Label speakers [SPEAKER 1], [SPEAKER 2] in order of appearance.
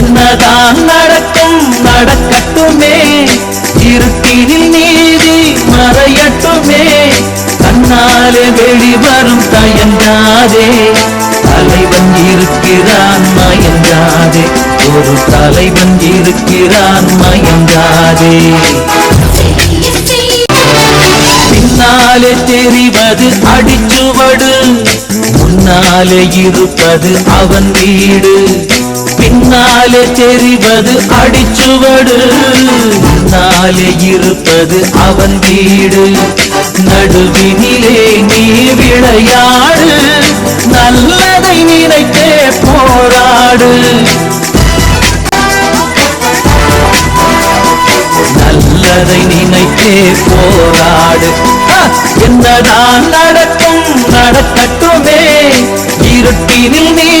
[SPEAKER 1] என்னதான் நடக்கும் நடக்கட்டுமே. இருட்டினில் நீதி மறையட்டுமே. கண்ணாலே வெளிவரும் தயங்காதே. தலைவன் இருக்கிறான் மயங்காதே. ஒரு தலைவன் இருக்கிறான் மயங்காதே. பின்னாலே தெரிவது அடிச்சுவடு முன்னாலே இருப்பது அவன் வீடு. பின்னாலே தெரிவது அடிச்சுவடு. முன்னாலே இருப்பது அவன் வீடு. நடுவினிலே நீ விளையாடு. நல்லதை நினைத்தே போராடு. நல்லதை நினைத்தே போராடு. என்னதான் நடக்கும் நடக்கட்டுமே. இருட்டினில் நீ